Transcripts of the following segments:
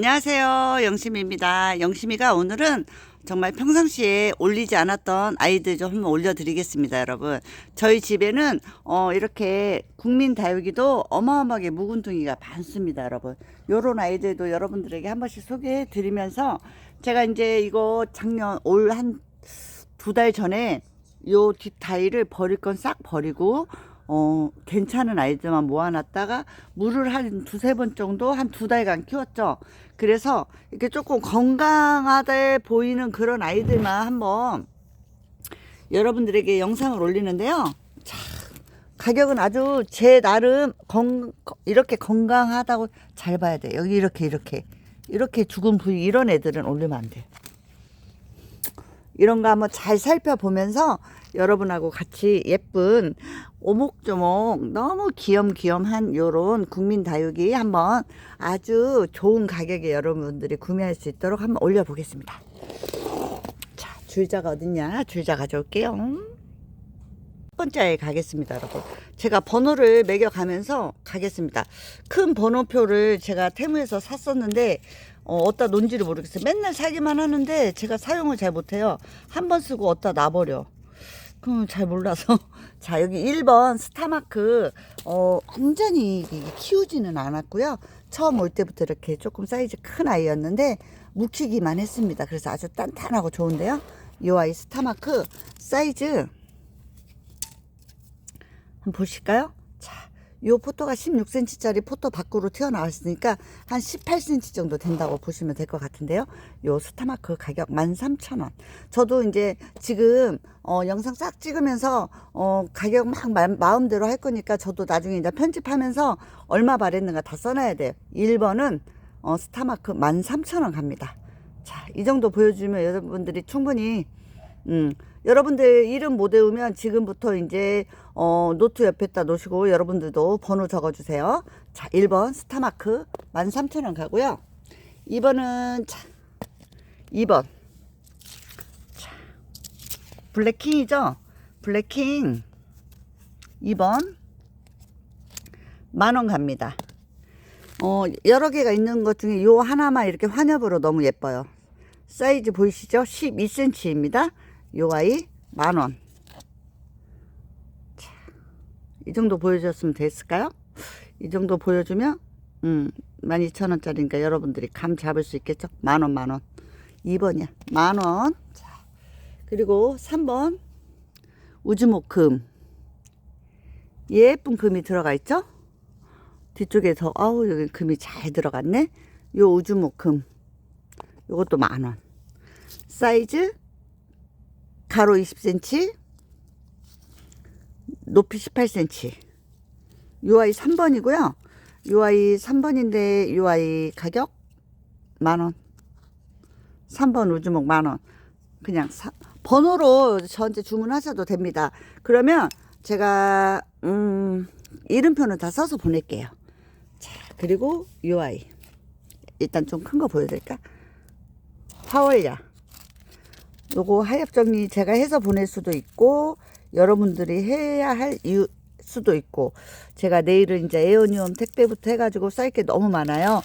안녕하세요. 영심입니다. 영심이가 오늘은 정말 평상시에 올리지 않았던 아이들 좀 한번 올려드리겠습니다, 여러분. 저희 집에는 어, 이렇게 국민 다육이도 어마어마하게 묵은둥이가 많습니다, 여러분. 요런 아이들도 여러분들에게 한 번씩 소개해 드리면서 제가 이제 이거 작년 올 한 두 달 전에 요 뒷다이를 버릴 건 싹 버리고 어, 괜찮은 아이들만 모아놨다가 물을 한 두세 번 정도 한 두 달간 키웠죠. 그래서 이렇게 조금 건강하다 보이는 그런 아이들만 한번 여러분들에게 영상을 올리는데요. 자, 가격은 아주 제 나름 건, 이렇게 건강하다고 잘 봐야 돼. 여기 이렇게, 이렇게. 이렇게 죽은 부위 이런 애들은 올리면 안 돼. 이런 거 한번 잘 살펴보면서 여러분하고 같이 예쁜 오목조목 너무 귀염귀염한 요런 국민 다육이 한번 아주 좋은 가격에 여러분들이 구매할 수 있도록 한번 올려보겠습니다. 자, 줄자가 어딨냐? 줄자 가져올게요. 첫 번째에 가겠습니다, 여러분. 제가 번호를 매겨가면서 가겠습니다. 큰 번호표를 제가 테무에서 샀었는데 어, 어디다 놓은지를 모르겠어요. 맨날 사기만 하는데 제가 사용을 잘 못해요. 한 번 쓰고 어디다 놔버려. 그럼 잘 몰라서. 자, 여기 1번 스타마크, 어, 완전히 키우지는 않았고요. 처음 올 때부터 이렇게 조금 사이즈 큰 아이였는데, 묵히기만 했습니다. 그래서 아주 단단하고 좋은데요. 이 아이 스타마크 사이즈, 한번 보실까요? 자, 요 포토가 16cm짜리 포토 밖으로 튀어나왔으니까 한 18cm 정도 된다고 보시면 될 것 같은데요. 요 스타마크 가격 13,000원. 저도 이제 지금 어, 영상 싹 찍으면서 어, 가격 막 마, 마음대로 할 거니까 저도 나중에 이제 편집하면서 얼마 바랬는가 다 써놔야 돼요. 1번은 어, 스타마크 13,000원 갑니다. 자, 이 정도 보여주면 여러분들이 충분히 음, 여러분들 이름 못 외우면 지금부터 이제 어, 노트 옆에다 놓으시고 여러분들도 번호 적어주세요. 자, 1번 스타마크 13,000원 가고요. 2번은 자, 2번 자, 블랙킹이죠. 블랙킹 2번 만원 갑니다. 어, 여러 개가 있는 것 중에 요 하나만 이렇게 환엽으로 너무 예뻐요. 사이즈 보이시죠? 12cm입니다. 요 아이 만원. 자, 이 정도 보여줬으면 됐을까요? 이 정도 보여주면, 음, 12,000원짜리니까 여러분들이 감 잡을 수 있겠죠? 만원, 만원. 2번이야. 만원. 자, 그리고 3번. 우주목 금. 예쁜 금이 들어가 있죠? 뒤쪽에서, 아우, 여기 금이 잘 들어갔네? 요 우주목 금. 요것도 만원. 사이즈 가로 20cm, 높이 18cm. 요 아이 3번이고요. 요 아이 3번인데 요 아이 가격 만원. 3번 우주목 만원. 그냥 사, 번호로 저한테 주문하셔도 됩니다. 그러면 제가 음, 이름표는 다 써서 보낼게요. 자, 그리고 요 아이. 일단 좀 큰 거 보여드릴까? 파월야. 요거 하엽 정리 제가 해서 보낼 수도 있고 여러분들이 해야 할 이유 수도 있고 제가 내일은 이제 에어니움 택배부터 해가지고 쌓일 게 너무 많아요.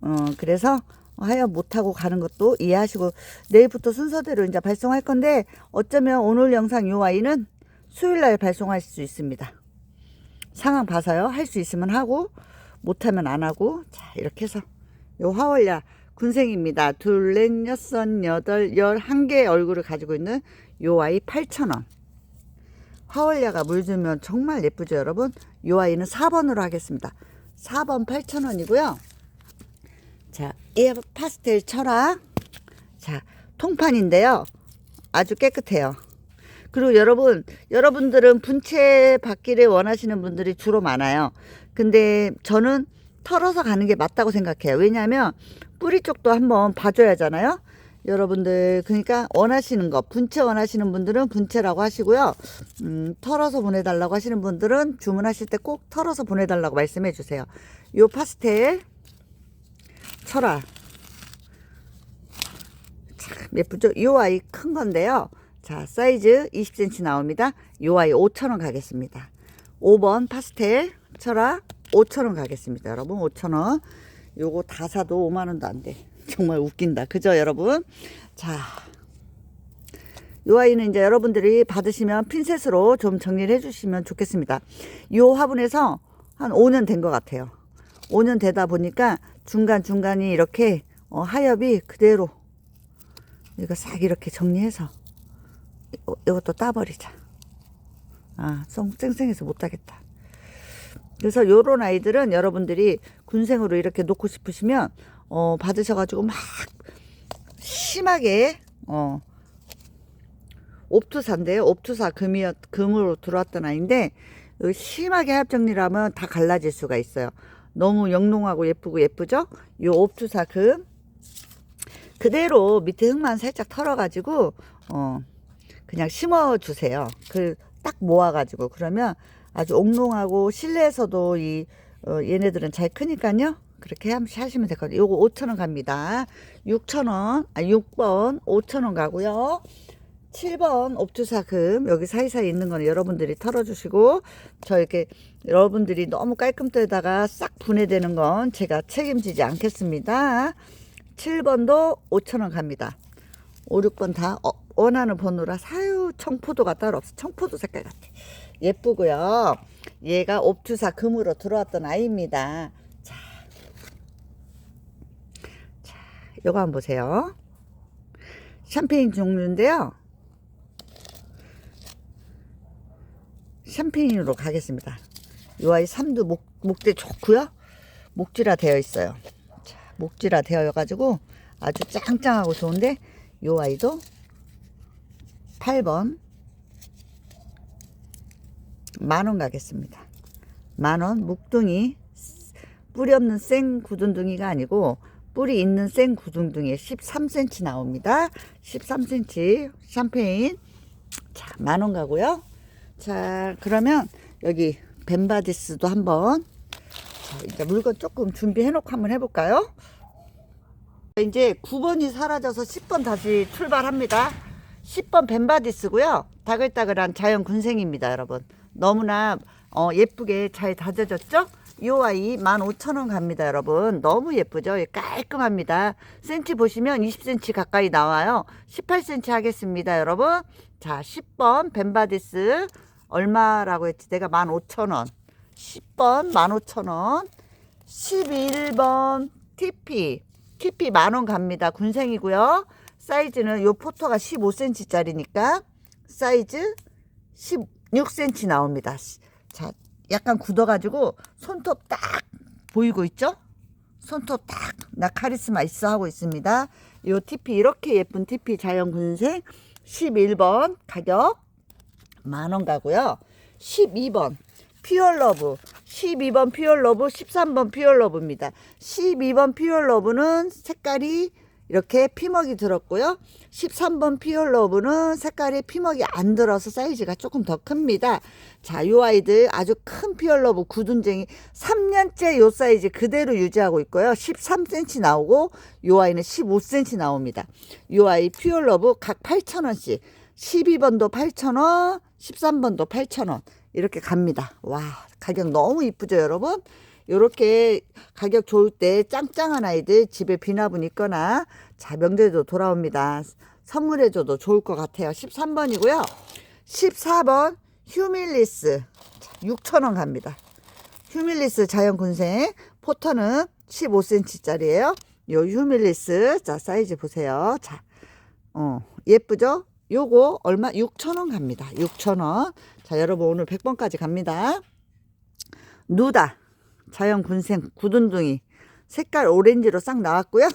어 그래서 하엽 못하고 가는 것도 이해하시고 내일부터 순서대로 이제 발송할 건데 어쩌면 오늘 영상 요 아이는 수요일날 발송할 수 있습니다. 상황 봐서요 할 수 있으면 하고 못하면 안 하고 자 이렇게 해서 요 화월야 군생입니다. 둘, 넷, 여섯, 여덟, 열한 개의 얼굴을 가지고 있는 요 아이 8,000원. 화월야가 물 주면 정말 예쁘죠, 여러분? 요 아이는 4번으로 하겠습니다. 4번 8,000원이고요. 자, 이 파스텔 철학. 자, 통판인데요. 아주 깨끗해요. 그리고 여러분, 여러분들은 분체 받기를 원하시는 분들이 주로 많아요. 근데 저는 털어서 가는 게 맞다고 생각해요. 왜냐하면 뿌리 쪽도 한번 봐줘야 하잖아요. 여러분들 그러니까 원하시는 거 분체 원하시는 분들은 분체라고 하시고요. 음, 털어서 보내달라고 하시는 분들은 주문하실 때 꼭 털어서 보내달라고 말씀해 주세요. 요 파스텔 철화 참 예쁘죠? 요 아이 큰 건데요. 자 사이즈 20cm 나옵니다. 요 아이 5,000원 가겠습니다. 5번 파스텔 철화 5,000원 가겠습니다. 여러분 5,000원 요거 다 사도 5만 원도 안 돼. 정말 웃긴다. 그죠, 여러분? 자. 요 아이는 이제 여러분들이 받으시면 핀셋으로 좀 정리를 해주시면 좋겠습니다. 요 화분에서 한 5년 된 것 같아요. 5년 되다 보니까 중간중간이 이렇게 어, 하엽이 그대로 이거 싹 이렇게 정리해서 요- 요것도 따버리자. 아, 송 쌩쌩해서 못하겠다. 그래서 요런 아이들은 여러분들이 군생으로 이렇게 놓고 싶으시면 어, 받으셔가지고 막 심하게 어, 옵투사인데요. 옵투사 금이 금으로 들어왔던 아이인데 요 심하게 하엽 정리라면 다 갈라질 수가 있어요. 너무 영롱하고 예쁘고 예쁘죠? 요 옵투사 금 그대로 밑에 흙만 살짝 털어가지고 어 그냥 심어 주세요. 그 딱 모아가지고 그러면 아주 옥롱하고 실내에서도 이 어, 얘네들은 잘 크니까요. 그렇게 함- 하시면 같아요. 요거 5,000원 갑니다. 6,000원, 아 6번 5,000원 가고요. 7번 옵투사금 여기 사이사이 있는 거는 여러분들이 털어주시고 저 이렇게 여러분들이 너무 깔끔 떼다가 싹 분해되는 건 제가 책임지지 않겠습니다. 7번도 5,000원 갑니다. 5, 6번 다 어, 원하는 번호라 사유 청포도가 따로 없어. 청포도 색깔 같아. 예쁘고요. 얘가 옵투사 금으로 들어왔던 아이입니다. 자, 자, 요거 한번 보세요. 샴페인 종류인데요. 샴페인으로 가겠습니다. 이 아이 삼두 목, 목대 좋고요. 목질화 되어 있어요. 자, 목질화 되어 가지고 아주 짱짱하고 좋은데 이 아이도 8번 만원 가겠습니다. 만원 묵둥이 뿌리 없는 생 구둥둥이가 아니고 뿌리 있는 생 구둥둥이 13cm 나옵니다. 13cm 샴페인 자 만원 가고요. 자 그러면 여기 벤바디스도 한번 자, 이제 물건 조금 준비해 놓고 한번 해볼까요? 이제 9번이 사라져서 10번 다시 출발합니다. 10번 벤바디스고요. 다글다글한 자연 군생입니다, 여러분. 너무나 어, 예쁘게 잘 다져졌죠? 이 아이 15,000원 갑니다, 여러분. 너무 예쁘죠? 예, 깔끔합니다. 센치 보시면 20cm 가까이 나와요. 18cm 하겠습니다, 여러분. 자, 10번 벤바디스 얼마라고 했지? 내가 15,000원. 10번 15,000원. 11번 TP. TP 만원 갑니다. 군생이고요. 사이즈는 요 포토가 15cm 짜리니까 사이즈 16cm 나옵니다. 자, 약간 굳어가지고 손톱 딱 보이고 있죠? 손톱 딱 나 카리스마 있어 하고 있습니다. 요 TP 이렇게 예쁜 TP 자연 군생 11번 가격 만원 가고요. 12번 퓨얼러브 12번 퓨얼러브 13번 퓨얼러브입니다. 12번 퓨얼러브는 색깔이 이렇게 피먹이 들었고요. 13번 퓨얼러브는 색깔이 피먹이 안 들어서 사이즈가 조금 더 큽니다. 자, 요 아이들 아주 큰 퓨얼러브 구둔쟁이 3년째 요 사이즈 그대로 유지하고 있고요. 13cm 나오고 요 아이는 15cm 나옵니다. 요 아이 퓨얼러브 각 8,000원씩 12번도 8,000원, 13번도 8,000원 이렇게 갑니다. 와, 가격 너무 이쁘죠, 여러분? 요렇게 가격 좋을 때 짱짱한 아이들 집에 비나분 있거나 자 명절도 돌아옵니다. 선물해줘도 좋을 것 같아요. 13번이고요. 14번 휴밀리스 6,000원 갑니다. 휴밀리스 자연군생 포터는 15cm짜리예요. 요 휴밀리스 자 사이즈 보세요. 자, 어 예쁘죠? 요거 얼마? 6,000원 갑니다. 6,000원. 자 여러분 오늘 100번까지 갑니다. 누다 자연 군생 구둔둥이 색깔 오렌지로 싹 나왔고요.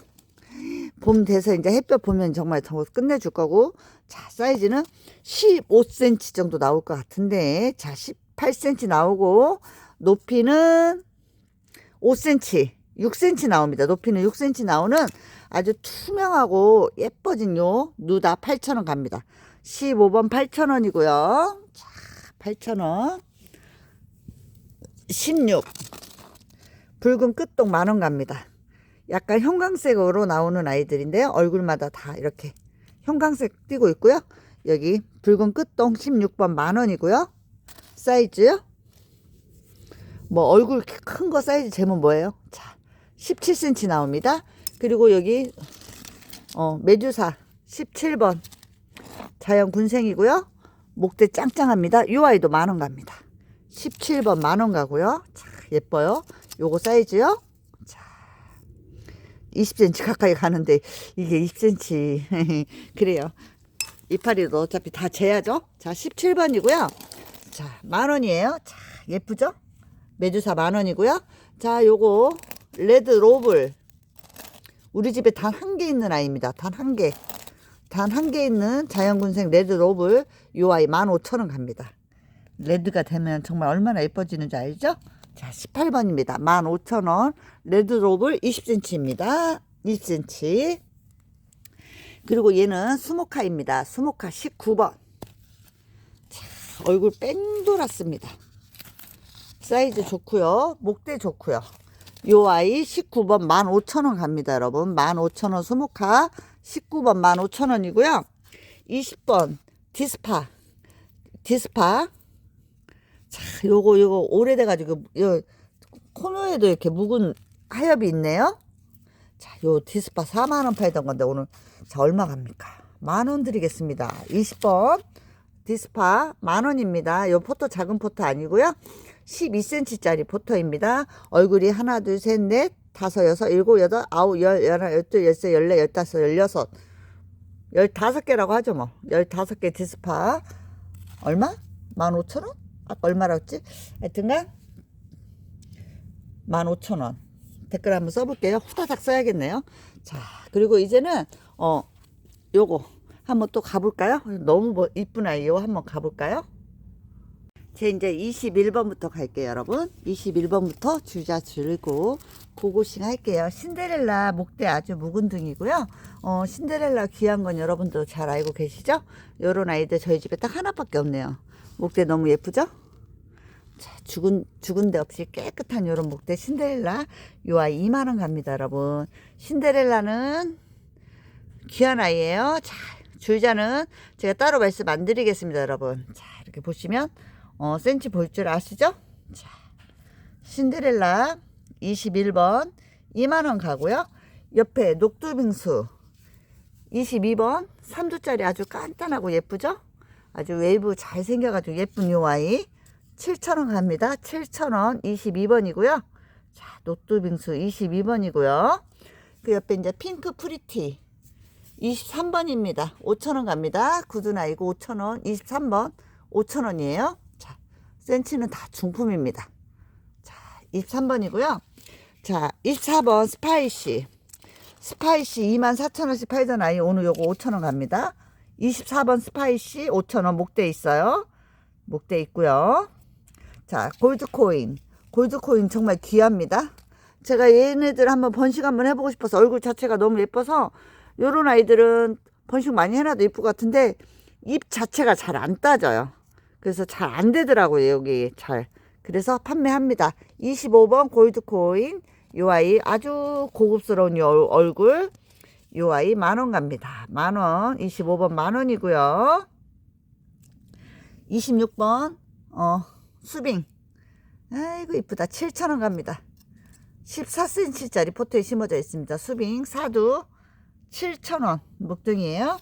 봄 돼서 이제 햇볕 보면 정말 더 끝내줄 거고 자 사이즈는 15cm 정도 나올 것 같은데 자 18cm 나오고 높이는 5cm 6cm 나옵니다. 높이는 6cm 나오는 아주 투명하고 예뻐진 요 누다 8,000원 갑니다. 15번 8,000원이고요. 자 8,000원 16 붉은 끝동 만원 갑니다. 약간 형광색으로 나오는 아이들인데요. 얼굴마다 다 이렇게 형광색 띄고 있고요. 여기 붉은 끝동 16번 만원이고요. 사이즈요. 뭐 얼굴 큰 거 사이즈 제목 뭐예요? 자, 17cm 나옵니다. 그리고 여기 어, 메두사 17번 자연 군생이고요. 목대 짱짱합니다. 요 아이도 만원 갑니다. 17번 만원 가고요. 자, 예뻐요. 요거 사이즈요. 자, 20cm 가까이 가는데 이게 20cm 그래요. 이파리도 어차피 다 재야죠. 자, 17번이고요. 자, 만 원이에요. 자, 예쁘죠? 메두사 만 원이고요. 자, 요거 레드 로블. 우리 집에 단 한 개 있는 아이입니다. 단 한 개. 단 한 개 있는 자연군생 레드 로블. 요 아이 15,000원 갑니다. 레드가 되면 정말 얼마나 예뻐지는지 알죠? 자, 18번입니다. 15,000원. 레드 로블 20cm입니다. 20cm. 그리고 얘는 수모카입니다. 수모카 19번. 자, 얼굴 뺑 돌았습니다. 사이즈 좋고요. 목대 좋고요. 요 아이 19번 15,000원 갑니다, 여러분. 15,000원 수모카 19번 15,000원이고요. 20번 디스파. 디스파. 자, 요거 요거 오래돼 가지고 요 코너에도 이렇게 묵은 하엽이 있네요. 자, 요 디스파 4만 원 팔던 건데 오늘 자 얼마 갑니까? 만 원 드리겠습니다. 20번 디스파 만 원입니다. 요 포토 작은 포토 아니고요. 12cm짜리 포토입니다. 얼굴이 하나, 둘, 셋, 넷, 다섯, 여섯, 일곱, 여덟, 아홉, 열, 열하나, 열둘, 열세, 열네, 열다섯, 열여섯, 열다섯 개라고 하죠 뭐. 열다섯 개 디스파 얼마? 만 오천 원? 아까 얼마라고 했지? 하여튼간 만 오천 원. 댓글 한번 써볼게요. 후다닥 써야겠네요. 자, 그리고 이제는 어 요거 한번 또 가볼까요? 너무 뭐 이쁜 아이 요. 한번 가볼까요? 제 이제 21번부터 갈게요, 여러분. 21번부터 주자 줄고 고고싱 할게요. 신데렐라 목대 아주 묵은 등이고요. 어, 신데렐라 귀한 건 여러분도 잘 알고 계시죠? 요런 아이들 저희 집에 딱 하나밖에 없네요. 목대 너무 예쁘죠? 자, 죽은, 죽은 데 없이 깨끗한 요런 목대 신데렐라. 요 아이 2만원 갑니다, 여러분. 신데렐라는 귀한 아이예요. 자, 줄자는 제가 따로 말씀 안 드리겠습니다, 여러분. 자, 이렇게 보시면, 어, 센치 볼 줄 아시죠? 자, 신데렐라 21번 2만원 가고요. 옆에 녹두빙수 22번 3두짜리 아주 간단하고 예쁘죠? 아주 웨이브 잘 생겨가지고 예쁜 요 아이 7,000원 갑니다. 7,000원 22번이고요. 자, 녹두빙수 22번이고요. 그 옆에 이제 핑크 프리티 23번입니다. 5,000원 갑니다. 구두나이고 5,000원 23번 5,000원이에요. 자, 센치는 다 중품입니다. 자, 23번이고요. 자, 24번 스파이시. 스파이시 24,000원씩 팔던 아이 오늘 요거 5,000원 갑니다. 24번 스파이시 5,000원 목대 있어요. 목대 있고요. 자, 골드코인. 골드코인 정말 귀합니다. 제가 얘네들 한번 번식 한번 해보고 싶어서 얼굴 자체가 너무 예뻐서 요런 아이들은 번식 많이 해놔도 예쁠 것 같은데 입 자체가 잘 안 따져요. 그래서 잘 안 되더라고요, 여기 잘. 그래서 판매합니다. 25번 골드코인. 요 아이 아주 고급스러운 요 얼굴. 요 아이 만원 갑니다. 만원. 25번 만원이고요. 26번, 어, 수빙. 아이고, 이쁘다. 7,000원 갑니다. 14cm짜리 포트에 심어져 있습니다. 수빙, 사두, 7,000원. 목등이에요.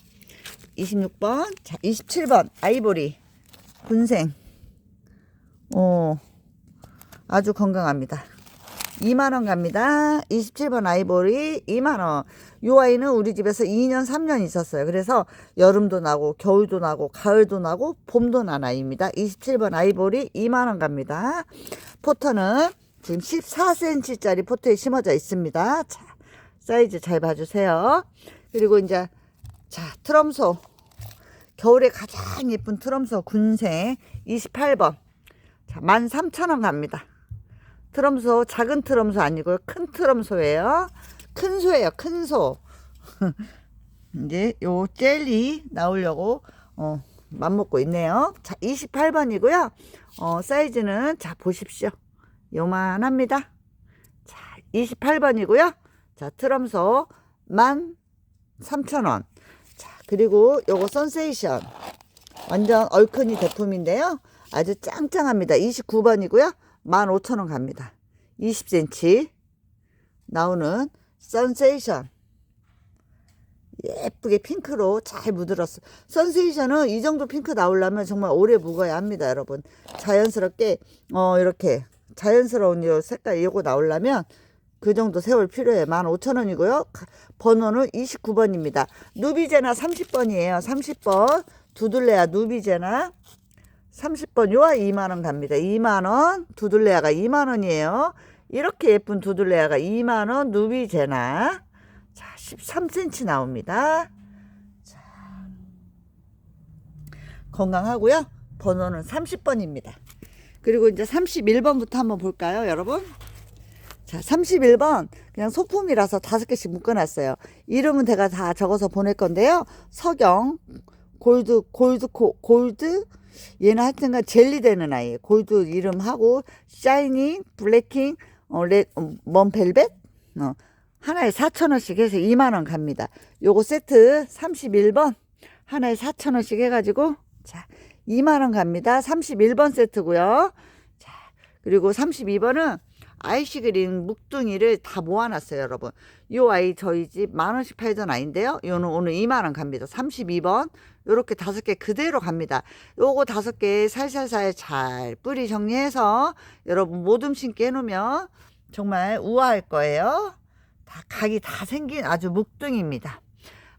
26번, 자, 27번, 아이보리, 군생. 어, 아주 건강합니다. 2만원 갑니다. 27번 아이보리 2만원. 요 아이는 우리 집에서 2년, 3년 있었어요. 그래서 여름도 나고, 겨울도 나고, 가을도 나고, 봄도 난 아이입니다. 27번 아이보리 2만원 갑니다. 포터는 지금 14cm짜리 포트에 심어져 있습니다. 자, 사이즈 잘 봐주세요. 그리고 이제, 자, 트럼소. 겨울에 가장 예쁜 트럼소 군생 28번. 자, 13,000원 갑니다. 트럼소 작은 트럼소 아니고요. 큰 트럼소예요. 큰 소예요. 큰 소. 이제 요 젤리 나오려고 어 맘먹고 있네요. 자, 28번이고요. 어 사이즈는 자 보십시오. 요만합니다. 자, 28번이고요. 자, 트럼소 13,000원. 자, 그리고 요거 선세이션. 완전 얼큰이 제품인데요. 아주 짱짱합니다. 29번이고요. 15,000원 갑니다. 20cm. 나오는 선세이션 예쁘게 핑크로 잘 묻어놨어. 선세이션은 이 정도 핑크 나오려면 정말 오래 묵어야 합니다, 여러분. 자연스럽게 어 이렇게 자연스러운 이 색깔 이거 나오려면 그 정도 세월 필요해. 15,000원이고요. 번호는 29번입니다. 누비제나 30번이에요. 30번. 두들레아 누비제나 30번 요아 2만원 갑니다. 2만원. 두들레아가 2만원이에요. 이렇게 예쁜 두들레아가 2만원. 누비제나. 자, 13cm 나옵니다. 자. 건강하고요. 번호는 30번입니다. 그리고 이제 31번부터 한번 볼까요, 여러분? 자, 31번 그냥 소품이라서 다섯 개씩 묶어놨어요. 이름은 제가 다 적어서 보낼 건데요. 서경, 골드, 골드코, 골드, 얘는 하여튼간 젤리 되는 아이예요. 골드 이름하고 샤이닝, 블랙킹, 어, 레, 어, 먼벨벳, 어, 하나에 4,000원씩 해서 2만원 갑니다. 요거 세트 31번 하나에 4,000원씩 해가지고 자 2만원 갑니다. 31번 세트고요. 자 그리고 32번은 아이시 그린 묵둥이를 다 모아놨어요, 여러분. 요 아이 저희 집 만원씩 팔던 아이인데요. 요는 오늘 2만원 갑니다. 32번. 요렇게 다섯 개 그대로 갑니다. 요거 다섯 개 살살살 잘 뿌리 정리해서 여러분 모둠 신게 해놓으면 정말 우아할 거예요. 다 각이 다 생긴 아주 묵둥입니다.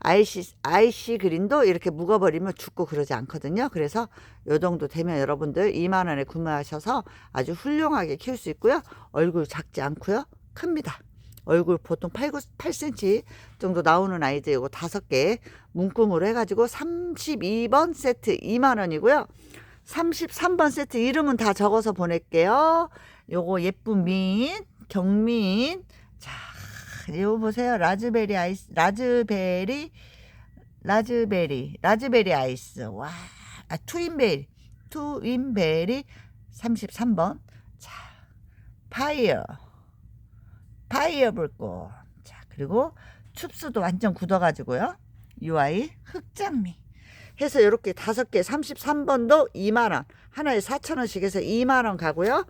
아이시 아이시 그린도 이렇게 묵어버리면 죽고 그러지 않거든요. 그래서 요 정도 되면 여러분들 2만 원에 구매하셔서 아주 훌륭하게 키울 수 있고요. 얼굴 작지 않고요. 큽니다. 얼굴 보통 8, 9, 8cm 정도 나오는 아이들 요거 다섯 개 문구으로 해가지고 32번 세트 2만 원이고요. 33번 세트 이름은 다 적어서 보낼게요. 요거 예쁜 민, 경민. 자, 이거 보세요. 라즈베리 아이스, 라즈베리, 라즈베리, 라즈베리 아이스. 와, 아, 트윈베리, 트윈베리 33번. 자, 파이어, 파이어 불꽃. 자, 그리고 춥스도 완전 굳어가지고요. UI 흑장미. 해서 이렇게 다섯 개 33번도 2만원 하나에 4천원씩 해서 2만원 가고요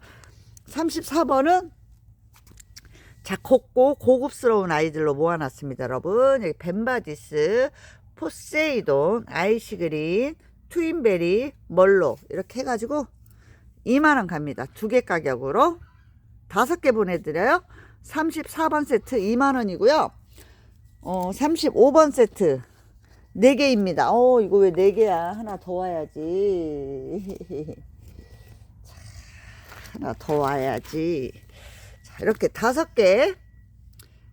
34번은 자 곱고 고급스러운 아이들로 모아놨습니다 여러분 여기 벤바디스 포세이돈 아이시그린 트윈베리 멀로 이렇게 해가지고 2만원 갑니다 두 개 가격으로 다섯 개 보내드려요 34번 세트 2만원이고요 어 35번 세트 네 개입니다. 어, 이거 왜네 개야? 하나 더 와야지. 자, 하나 더 와야지. 자, 이렇게 다섯 개.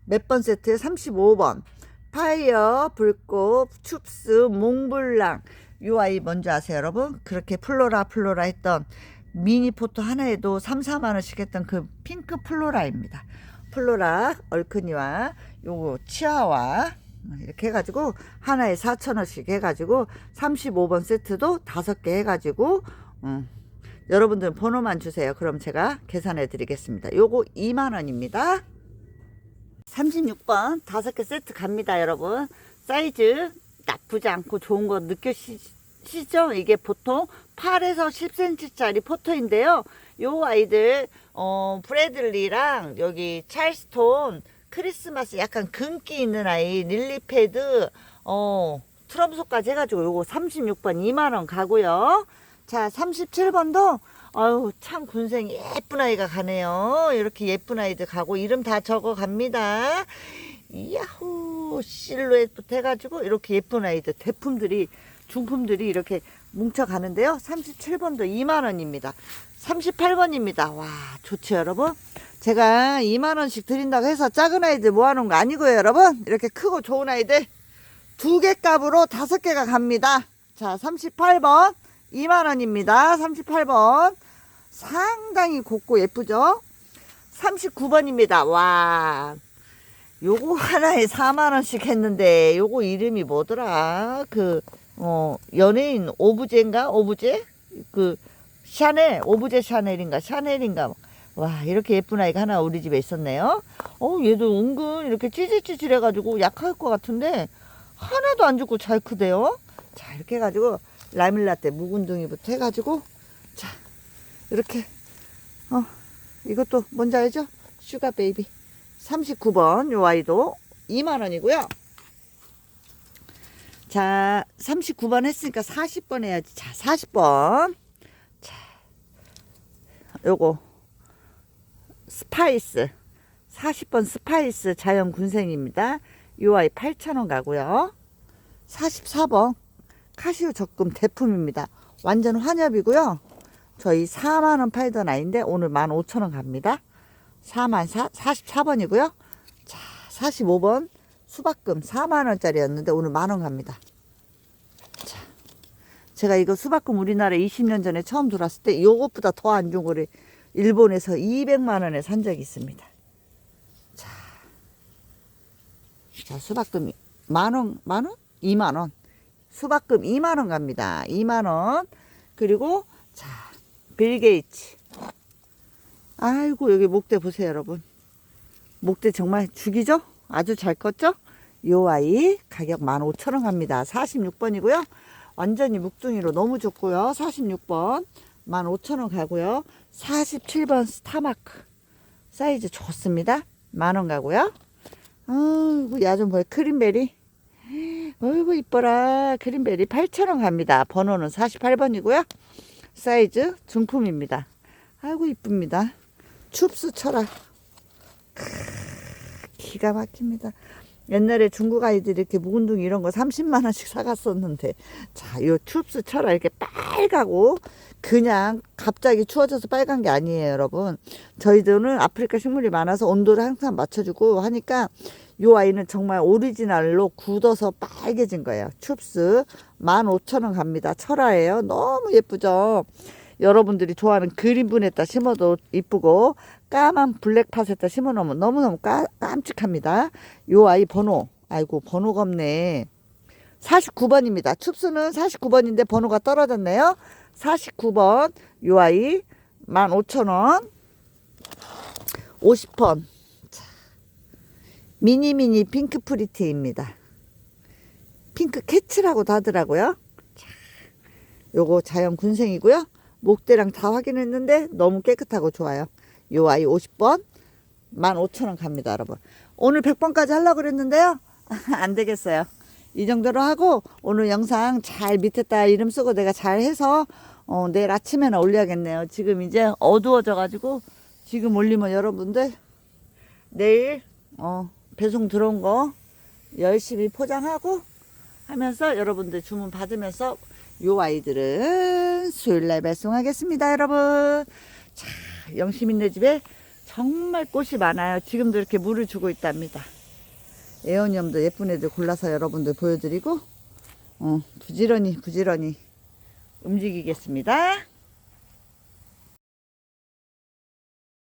몇 번 세트? 35번. 파이어, 불꽃, 춥스, 몽블랑. 요 아이 뭔지 아세요, 여러분? 그렇게 플로라, 플로라 했던 미니 포토 하나에도 3, 4만원씩 했던 그 핑크 플로라입니다. 플로라, 얼큰이와 요거 치아와 이렇게 해가지고 하나에 4천원씩 해가지고 35번 세트도 다섯 개 해가지고 음, 여러분들 번호만 주세요. 그럼 제가 계산해 드리겠습니다. 요거 2만원입니다. 36번 다섯 개 세트 갑니다, 여러분. 사이즈 나쁘지 않고 좋은 거 느껴지시죠? 이게 보통 8에서 10cm짜리 포토인데요. 요 아이들 어, 브래들리랑 여기 찰스톤 크리스마스 약간 근기 있는 아이 릴리패드 어 트럼소까지 해가지고 요거 36번 2만원 가고요 자 37번도 아유 참 군생 예쁜 아이가 가네요. 이렇게 예쁜 아이들 가고 이름 다 적어 갑니다. 야호 실루엣부터 해가지고 이렇게 예쁜 아이들 대품들이 중품들이 이렇게 뭉쳐 가는데요. 37번도 2만원입니다. 38번입니다. 와 좋죠 여러분? 제가 2만원씩 드린다고 해서 작은 아이들 모아놓은 거 아니고요 여러분? 이렇게 크고 좋은 아이들 두 개 값으로 다섯 개가 갑니다. 자 38번 2만원입니다. 38번. 상당히 곱고 예쁘죠? 39번입니다. 와. 요거 하나에 4만원씩 했는데 요거 이름이 뭐더라? 그 어 연예인 오브제인가? 오브제? 그 샤넬 오브제 샤넬인가? 샤넬인가? 와 이렇게 예쁜 아이가 하나 우리 집에 있었네요. 어 얘도 은근 이렇게 찌질찌질 해가지고 약할 것 같은데 하나도 안 죽고 잘 크대요. 자 이렇게 해가지고 라밀라떼 묵은둥이부터 해가지고 자 이렇게 어 이것도 뭔지 알죠 슈가 베이비 39번 요 아이도 2만원이고요. 자, 39번 했으니까 40번 해야지. 자, 40번. 자, 요거. 스파이스. 40번 스파이스 자연 군생입니다. 요 아이 8,000원 가고요. 44번 카시오 적금 대품입니다. 완전 환엽이고요. 저희 4만원 팔던 아이인데 오늘 15,000원 갑니다. 4만 4, 44번이고요. 자, 45번 수박금 4만원짜리였는데 오늘 만원 갑니다. 자, 제가 이거 수박금 우리나라에 20년 전에 처음 들어왔을 때 이것보다 더 안 좋은 거를 일본에서 200만원에 산 적이 있습니다. 자, 자 수박금 만원, 만원? 2만원. 수박금 2만원 갑니다. 2만원. 그리고, 자, 빌 게이츠. 아이고, 여기 목대 보세요, 여러분. 목대 정말 죽이죠? 아주 잘 컸죠? 요 아이 가격 15,000원 갑니다. 46번이고요. 완전히 묵둥이로 너무 좋고요. 46번 15,000원 가고요. 47번 스타마크 사이즈 좋습니다. 만원 가고요. 아이고 야좀 보여 크림베리. 어이구 이뻐라 크림베리 8,000원 갑니다. 번호는 48번이고요. 사이즈 중품입니다. 아이고 이쁩니다. 춥스 철학 기가 막힙니다. 옛날에 중국 아이들이 이렇게 묵은둥이 이런 거 30만 원씩 사갔었는데 자, 요 춥스 철아 이렇게 빨가고 그냥 갑자기 추워져서 빨간 게 아니에요, 여러분. 저희들은 아프리카 식물이 많아서 온도를 항상 맞춰주고 하니까 요 아이는 정말 오리지널로 굳어서 빨개진 거예요. 춥스 15,000원 갑니다. 철아예요. 너무 예쁘죠? 여러분들이 좋아하는 그린분에다 심어도 이쁘고 까만 블랙팟에다 심어놓으면 너무너무 까, 깜찍합니다. 요 아이 번호 아이고 번호가 없네. 49번입니다. 춥스는 49번인데 번호가 떨어졌네요. 49번 요 아이 15,000원 50번 자, 미니미니 핑크 프리티입니다. 핑크 캐츠라고도 하더라고요. 자, 요거 자연 군생이고요. 목대랑 다 확인했는데 너무 깨끗하고 좋아요. 요 아이 50번 15,000원 갑니다, 여러분. 오늘 100번까지 하려고 그랬는데요. 안 되겠어요. 이 정도로 하고 오늘 영상 잘 밑에다 이름 쓰고 내가 잘 해서 어, 내일 아침에는 올려야겠네요. 지금 이제 어두워져 가지고 지금 올리면 여러분들 내일 어, 배송 들어온 거 열심히 포장하고 하면서 여러분들 주문 받으면서 요 아이들은 수요일날 배송하겠습니다, 여러분. 자, 영시민네 집에 정말 꽃이 많아요. 지금도 이렇게 물을 주고 있답니다. 에어니엄도 예쁜 애들 골라서 여러분들 보여드리고, 어, 부지런히, 부지런히 움직이겠습니다.